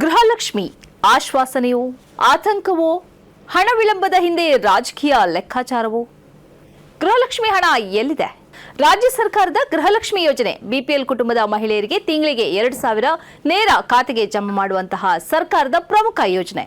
ಗೃಹಲಕ್ಷ್ಮಿ, ಆಶ್ವಾಸನೆಯೋ, ಆತಂಕವೋ, ಹಣ ವಿಳಂಬದ ಹಿಂದೆ ರಾಜಕೀಯ ಲೆಕ್ಕಾಚಾರವೋ? ಗೃಹಲಕ್ಷ್ಮಿ ಹಣ ಎಲ್ಲಿದೆ? ರಾಜ್ಯ ಸರ್ಕಾರದ ಗೃಹಲಕ್ಷ್ಮಿ ಯೋಜನೆ ಬಿಪಿಎಲ್ ಕುಟುಂಬದ ಮಹಿಳೆಯರಿಗೆ ತಿಂಗಳಿಗೆ ಎರಡು ಸಾವಿರ ನೇರ ಖಾತೆಗೆ ಜಮಾ ಮಾಡುವಂತಹ ಸರ್ಕಾರದ ಪ್ರಮುಖ ಯೋಜನೆ.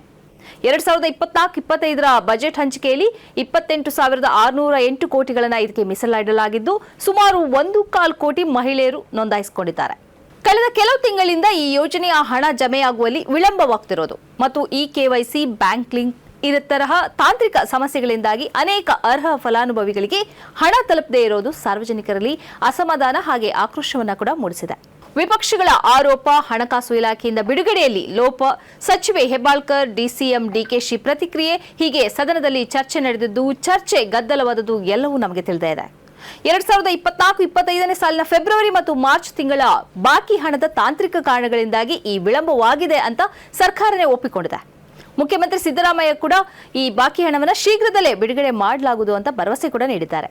ಎರಡ್ ಸಾವಿರದ ಇಪ್ಪತ್ನಾಲ್ಕು ಇಪ್ಪತ್ತೈದರ ಬಜೆಟ್ ಹಂಚಿಕೆಯಲ್ಲಿ ಇಪ್ಪತ್ತೆಂಟು ಸಾವಿರದ ಆರುನೂರ ಎಂಟು ಕೋಟಿಗಳನ್ನು ಇದಕ್ಕೆ ಮೀಸಲಾಡಲಾಗಿದ್ದು ಸುಮಾರು ಒಂದು ಕಾಲು ಕೋಟಿ ಮಹಿಳೆಯರು ನೋಂದಾಯಿಸಿಕೊಂಡಿದ್ದಾರೆ. ಕಳೆದ ಕೆಲವು ತಿಂಗಳಿಂದ ಈ ಯೋಜನೆಯ ಹಣ ಜಮೆಯಾಗುವಲ್ಲಿ ವಿಳಂಬವಾಗ್ತಿರೋದು. ಮತ್ತು ಇ ಕೆವೈಸಿ ಬ್ಯಾಂಕ್ ಲಿಂಕ್ ಇದ ತರಹ ತಾಂತ್ರಿಕ ಸಮಸ್ಯೆಗಳಿಂದಾಗಿ ಅನೇಕ ಅರ್ಹ ಫಲಾನುಭವಿಗಳಿಗೆ ಹಣ ತಲುಪದೇ ಇರೋದು ಸಾರ್ವಜನಿಕರಲ್ಲಿ ಅಸಮಾಧಾನ ಹಾಗೆ ಆಕ್ರೋಶವನ್ನ ಕೂಡ ಮೂಡಿಸಿದೆ. ವಿಪಕ್ಷಗಳ ಆರೋಪ, ಹಣಕಾಸು ಇಲಾಖೆಯಿಂದ ಬಿಡುಗಡೆಯಲ್ಲಿ ಲೋಪ, ಸಚಿವೆ ಹೆಬ್ಬಾಳ್ಕರ್ ಡಿಸಿಎಂ ಡಿಕೆಶಿ ಪ್ರತಿಕ್ರಿಯೆ, ಹೀಗೆ ಸದನದಲ್ಲಿ ಚರ್ಚೆ ನಡೆದಿದ್ದು, ಚರ್ಚೆ ಗದ್ದಲವಾದದ್ದು ಎಲ್ಲವೂ ನಮಗೆ ತಿಳಿದೇ ಇದೆ. ಎರಡ್ ಸಾವಿರದ ಇಪ್ಪತ್ನಾಲ್ಕು, ಇಪ್ಪತ್ತೈದನೇ ಸಾಲಿನ ಫೆಬ್ರವರಿ ಮತ್ತು ಮಾರ್ಚ್ ತಿಂಗಳ ಬಾಕಿ ಹಣದ ತಾಂತ್ರಿಕ ಕಾರಣಗಳಿಂದಾಗಿ ಈ ವಿಳಂಬವಾಗಿದೆ ಅಂತ ಸರ್ಕಾರನೇ ಒಪ್ಪಿಕೊಂಡಿದೆ. ಮುಖ್ಯಮಂತ್ರಿ ಸಿದ್ದರಾಮಯ್ಯ ಕೂಡ ಈ ಬಾಕಿ ಹಣವನ್ನು ಶೀಘ್ರದಲ್ಲೇ ಬಿಡುಗಡೆ ಮಾಡಲಾಗುವುದು ಅಂತ ಭರವಸೆ ಕೂಡ ನೀಡಿದ್ದಾರೆ.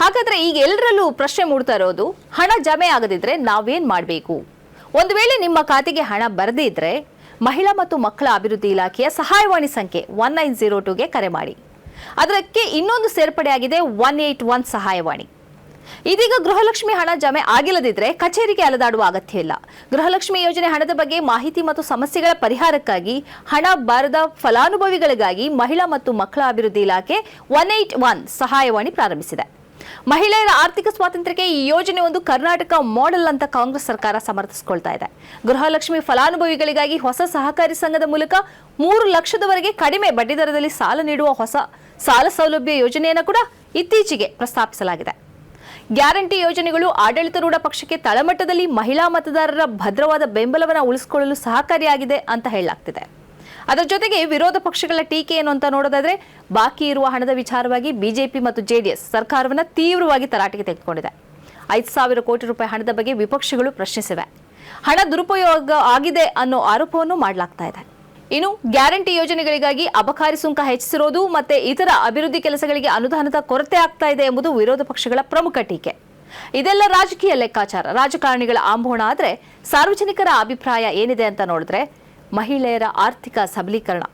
ಹಾಗಾದ್ರೆ ಈಗ ಎಲ್ಲರಲ್ಲೂ ಪ್ರಶ್ನೆ ಮೂಡ್ತಾ ಇರೋದು, ಹಣ ಜಮೆ ಆಗದಿದ್ರೆ ನಾವೇನ್ ಮಾಡಬೇಕು? ಒಂದು ವೇಳೆ ನಿಮ್ಮ ಖಾತೆಗೆ ಹಣ ಬರದೇ ಇದ್ರೆ ಮಹಿಳಾ ಮತ್ತು ಮಕ್ಕಳ ಅಭಿವೃದ್ಧಿ ಇಲಾಖೆಯ ಸಹಾಯವಾಣಿ ಸಂಖ್ಯೆ ಒನ್ ನೈನ್ ಜೀರೋ ಟೂಗೆ ಕರೆ ಮಾಡಿ. ಅದಕ್ಕೆ ಇನ್ನೊಂದು ಸೇರ್ಪಡೆಯಾಗಿದೆ ಒನ್ ಏಟ್ ಒನ್ ಸಹಾಯವಾಣಿ. ಇದೀಗ ಗೃಹಲಕ್ಷ್ಮಿ ಹಣ ಜಮೆ ಆಗಿಲ್ಲದಿದ್ರೆ ಕಚೇರಿಗೆ ಅಲೆದಾಡುವ ಅಗತ್ಯ ಇಲ್ಲ. ಗೃಹಲಕ್ಷ್ಮಿ ಯೋಜನೆ ಹಣದ ಬಗ್ಗೆ ಮಾಹಿತಿ ಮತ್ತು ಸಮಸ್ಯೆಗಳ ಪರಿಹಾರಕ್ಕಾಗಿ ಹಣ ಬಾರದ ಫಲಾನುಭವಿಗಳಿಗಾಗಿ ಮಹಿಳಾ ಮತ್ತು ಮಕ್ಕಳ ಅಭಿವೃದ್ಧಿ ಇಲಾಖೆ ಒನ್ ಏಟ್ ಒನ್ ಸಹಾಯವಾಣಿ ಪ್ರಾರಂಭಿಸಿದೆ. ಮಹಿಳೆಯರ ಆರ್ಥಿಕ ಸ್ವಾತಂತ್ರ್ಯಕ್ಕೆ ಈ ಯೋಜನೆ ಒಂದು ಕರ್ನಾಟಕ ಮಾಡೆಲ್ ಅಂತ ಕಾಂಗ್ರೆಸ್ ಸರ್ಕಾರ ಸಮರ್ಥಿಸಿಕೊಳ್ತಾ ಇದೆ. ಗೃಹಲಕ್ಷ್ಮಿ ಫಲಾನುಭವಿಗಳಿಗಾಗಿ ಹೊಸ ಸಹಕಾರಿ ಸಂಘದ ಮೂಲಕ ಮೂರು ಲಕ್ಷದವರೆಗೆ ಕಡಿಮೆ ಬಡ್ಡಿದರದಲ್ಲಿ ಸಾಲ ನೀಡುವ ಹೊಸ ಸಾಲ ಸೌಲಭ್ಯ ಯೋಜನೆಯನ್ನು ಕೂಡ ಇತ್ತೀಚೆಗೆ ಪ್ರಸ್ತಾಪಿಸಲಾಗಿದೆ. ಗ್ಯಾರಂಟಿ ಯೋಜನೆಗಳು ಆಡಳಿತಾರೂಢ ಪಕ್ಷಕ್ಕೆ ತಳಮಟ್ಟದಲ್ಲಿ ಮಹಿಳಾ ಮತದಾರರ ಭದ್ರವಾದ ಬೆಂಬಲವನ್ನು ಉಳಿಸಿಕೊಳ್ಳಲು ಸಹಕಾರಿಯಾಗಿದೆ ಅಂತ ಹೇಳಲಾಗ್ತಿದೆ. ಅದರ ಜೊತೆಗೆ ವಿರೋಧ ಪಕ್ಷಗಳ ಟೀಕೆ ಏನು ಅಂತ ನೋಡೋದಾದ್ರೆ, ಬಾಕಿ ಇರುವ ಹಣದ ವಿಚಾರವಾಗಿ ಬಿಜೆಪಿ ಮತ್ತು ಜೆಡಿಎಸ್ ಸರ್ಕಾರವನ್ನು ತೀವ್ರವಾಗಿ ತರಾಟೆಗೆ ತೆಗೆದುಕೊಂಡಿದೆ. ಐದು ಸಾವಿರ ಕೋಟಿ ರೂಪಾಯಿ ಹಣದ ಬಗ್ಗೆ ವಿಪಕ್ಷಗಳು ಪ್ರಶ್ನಿಸಿವೆ. ಹಣ ದುರುಪಯೋಗ ಆಗಿದೆ ಅನ್ನೋ ಆರೋಪವನ್ನು ಮಾಡಲಾಗ್ತಾ ಇದೆ. ಇನ್ನು ಗ್ಯಾರಂಟಿ ಯೋಜನೆಗಳಿಗಾಗಿ ಅಬಕಾರಿ ಸುಂಕ ಹೆಚ್ಚಿಸಿರೋದು ಮತ್ತೆ ಇತರ ಅಭಿವೃದ್ಧಿ ಕೆಲಸಗಳಿಗೆ ಅನುದಾನದ ಕೊರತೆ ಆಗ್ತಾ ಇದೆ ಎಂಬುದು ವಿರೋಧ ಪಕ್ಷಗಳ ಪ್ರಮುಖ ಟೀಕೆ. ಇದೆಲ್ಲ ರಾಜಕೀಯ ಲೆಕ್ಕಾಚಾರ, ರಾಜಕಾರಣಿಗಳ ಆಂಬೋಣ ಆದರೆ ಸಾರ್ವಜನಿಕರ ಅಭಿಪ್ರಾಯ ಏನಿದೆ ಅಂತ ನೋಡಿದ್ರೆ ಮಹಿಳೆಯರ ಆರ್ಥಿಕ ಸಬಲೀಕರಣ.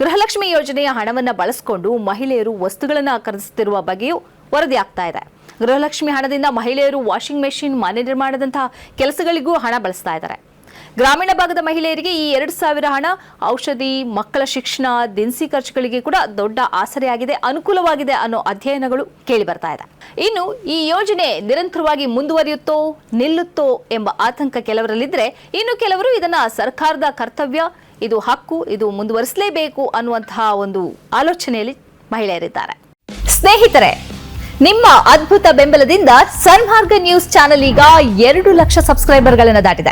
ಗೃಹಲಕ್ಷ್ಮಿ ಯೋಜನೆಯ ಹಣವನ್ನು ಬಳಸಿಕೊಂಡು ಮಹಿಳೆಯರು ವಸ್ತುಗಳನ್ನು ಖರೀದಿಸುತ್ತಿರುವ ಬಗ್ಗೆಯೂ ವರದಿಯಾಗ್ತಾ ಇದೆ. ಗೃಹಲಕ್ಷ್ಮಿ ಹಣದಿಂದ ಮಹಿಳೆಯರು ವಾಷಿಂಗ್ ಮೆಷಿನ್, ಮನೆ ನಿರ್ಮಾಣದಂತಹ ಕೆಲಸಗಳಿಗೂ ಹಣ ಬಳಸ್ತಾ ಇದ್ದಾರೆ. ಗ್ರಾಮೀಣ ಭಾಗದ ಮಹಿಳೆಯರಿಗೆ ಈ ಎರಡು ಸಾವಿರ ಹಣ, ಔಷಧಿ, ಮಕ್ಕಳ ಶಿಕ್ಷಣ, ದಿನಸಿ ಖರ್ಚುಗಳಿಗೆ ಕೂಡ ದೊಡ್ಡ ಆಸರೆಯಾಗಿದೆ, ಅನುಕೂಲವಾಗಿದೆ ಅನ್ನೋ ಅಧ್ಯಯನಗಳು ಕೇಳಿ ಬರ್ತಾ ಇದೆ. ಇನ್ನು ಈ ಯೋಜನೆ ನಿರಂತರವಾಗಿ ಮುಂದುವರಿಯುತ್ತೋ, ನಿಲ್ಲುತ್ತೋ ಎಂಬ ಆತಂಕ ಕೆಲವರಲ್ಲಿದ್ರೆ, ಇನ್ನು ಕೆಲವರು ಇದನ್ನ ಸರ್ಕಾರದ ಕರ್ತವ್ಯ, ಇದು ಹಕ್ಕು, ಇದು ಮುಂದುವರಿಸಲೇಬೇಕು ಅನ್ನುವಂತಹ ಒಂದು ಆಲೋಚನೆಯಲ್ಲಿ ಮಹಿಳೆಯರಿದ್ದಾರೆ. ಸ್ನೇಹಿತರೆ, ನಿಮ್ಮ ಅದ್ಭುತ ಬೆಂಬಲದಿಂದ ಸನ್ಮಾರ್ಗ ನ್ಯೂಸ್ ಚಾನೆಲ್ ಈಗ ಎರಡು ಲಕ್ಷ ಸಬ್ಸ್ಕ್ರೈಬರ್ಗಳನ್ನು ದಾಟಿದೆ.